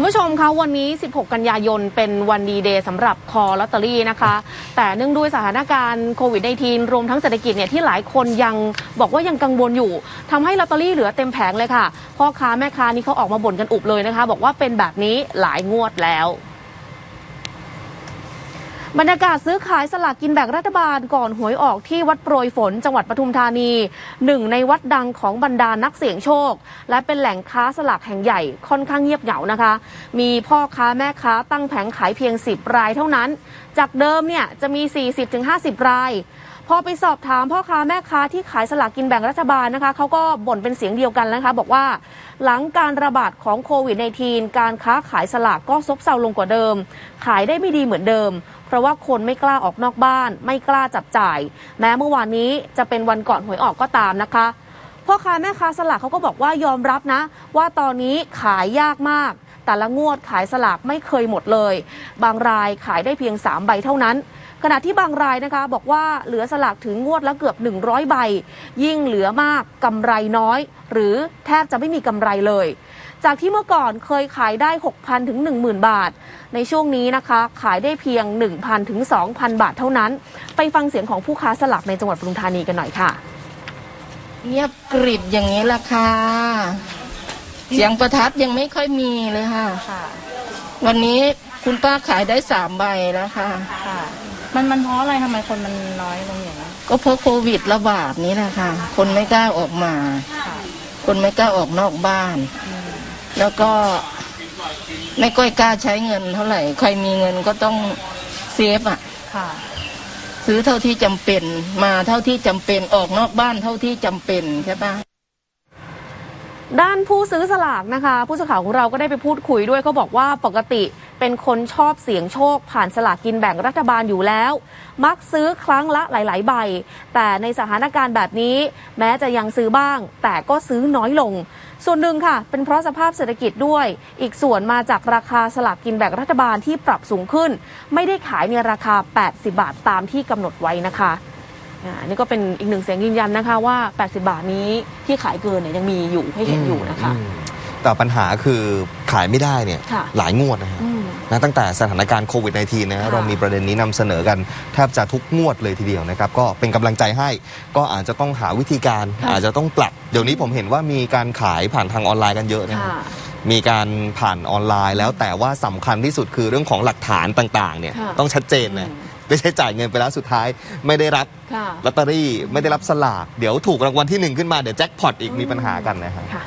คุณผู้ชมคะวันนี้ 16 กันยายน เป็นวันดีเดย์สำหรับคอลอตเตอรี่นะคะ แต่เนื่องด้วยสถานการณ์โควิด -19 รวมทั้งเศรษฐกิจเนี่ยที่หลายคนยังบอกว่ายังกังวลอยู่ทำให้ลอตเตอรี่เหลือเต็มแผงเลยค่ะ พ่อค้าแม่ค้านี่เขาออกมาบ่นกันอุบเลยนะคะ บอกว่าเป็นแบบนี้หลายงวดแล้ว บรรยากาศซื้อขายสลากกินแบ่งรัฐบาลก่อนหวยออกที่วัดโปรยฝนจังหวัดปทุมธานีหนึ่งในวัดดังของบรรดานักเสี่ยงโชค และเป็นแหล่งค้าสลากแห่งใหญ่ค่อนข้างเงียบเหงานะคะ มีพ่อค้าแม่ค้าตั้งแผงขายเพียง 10 รายเท่านั้น จากเดิมเนี่ยจะมี 40-50 ราย พอไปสอบถามพ่อค้าแม่ค้าที่ขายสลากกินแบ่งรัฐบาลนะคะเขาก็บ่นเป็นเสียงเดียวกันนะคะ บอกว่าหลังการระบาดของโควิด -19 การค้าขายสลากก็ซบเซาลงกว่าเดิม ขายได้ไม่ดีเหมือนเดิม เพราะว่าคนไม่กล้าออกนอกบ้าน ไม่กล้าจับจ่าย แม้เมื่อวานนี้จะเป็นวันก่อนหวยออกก็ตามนะคะพ่อค้าแม่ค้าสลากเขาก็บอกว่ายอมรับนะ ว่าตอนนี้ขายยากมาก แต่ละงวดขายสลากไม่เคยหมดเลย บางรายขายได้เพียง 3 ใบเท่านั้น ขณะที่บางรายนะคะ บอกว่าเหลือสลากถึงงวดละเกือบ 100 ใบ ยิ่งเหลือมากกำไรน้อย หรือแทบจะไม่มีกำไรเลย จากที่เมื่อก่อนเคยขายได้ 6,000 ถึง 10,000 บาท ในช่วงนี้นะคะ ขายได้เพียง 1,000 ถึง 2,000 บาทเท่านั้น ไปฟังเสียงของผู้ค้าสลากในจังหวัดปทุมธานีกันหน่อยค่ะเงียบกริบอย่างนี้ละค่ะ เสียงประทัดยังไม่ค่อยมีเลยค่ะ ค่ะ วันนี้คุณป้าขายได้สามใบแล้วค่ะ ค่ะ มันมันเพราะอะไรทำไมคนมันน้อยลงอย่างนี้ก็เพราะโควิดระบาดนี้แหละค่ะ คนไม่กล้าออกมา ค่ะคนไม่กล้าออกนอกบ้านแล้วก็ไม่ค่อยกล้าใช้เงินเท่าไหร่ ใครมีเงินก็ต้องเซฟอะ ค่ะ ซื้อเท่าที่จำเป็น มาเท่าที่จำเป็นออกนอกบ้านเท่าที่จำเป็นใช่ปะ ด้านผู้ซื้อสลากนะคะ ผู้สื่อข่าวของเราก็ได้ไปพูดคุยด้วยเขาบอกว่าปกติเป็นคนชอบเสี่ยงโชค ผ่านสลากกินแบ่งรัฐบาลอยู่แล้ว มักซื้อครั้งละหลาย ๆ ใบ แต่ในสถานการณ์แบบนี้ แม้จะยังซื้อบ้าง แต่ก็ซื้อน้อยลง ส่วนหนึ่งค่ะ เป็นเพราะสภาพเศรษฐกิจด้วย อีกส่วนมาจากราคาสลากกินแบ่งรัฐบาลที่ปรับสูงขึ้น ไม่ได้ขายในราคา 80 บาทตามที่กำหนดไว้นะคะ อ่านี่ก็เป็นอีกหนึ่งเสียงยืนยันนะคะว่า 80 บาทนี้ที่ขายเกินเนี่ยยังมีอยู่ให้เห็นอยู่นะคะอืมแต่ปัญหาคือขายไม่ได้เนี่ยค่ะหลายงวดนะฮะอืมนะตั้งแต่สถานการณ์โควิด -19 นะฮะค่ะเรามีประเด็นนี้นำเสนอกันแทบจะทุกงวดเลยทีเดียวนะครับ ก็เป็นกำลังใจให้ก็อาจจะต้องหาวิธีการค่ะอาจจะต้องปรับ เดี๋ยวนี้ผมเห็นว่ามีการขายผ่านทางออนไลน์กันเยอะนะฮะค่ะมีการผ่านออนไลน์แล้วแต่ว่าสำคัญที่สุดคือเรื่องของหลักฐานต่างๆเนี่ยค่ะต้องชัดเจนนะอืม ไม่ใช่จ่ายเงินไปแล้วสุดท้าย ไม่ได้รับค่ะ ลอตเตอรี่ไม่ได้รับสลากเดี๋ยวถูกรางวัลที่หนึ่งขึ้นมาเดี๋ยวแจ็คพอตอีกมีปัญหากันนะฮะ ค่ะ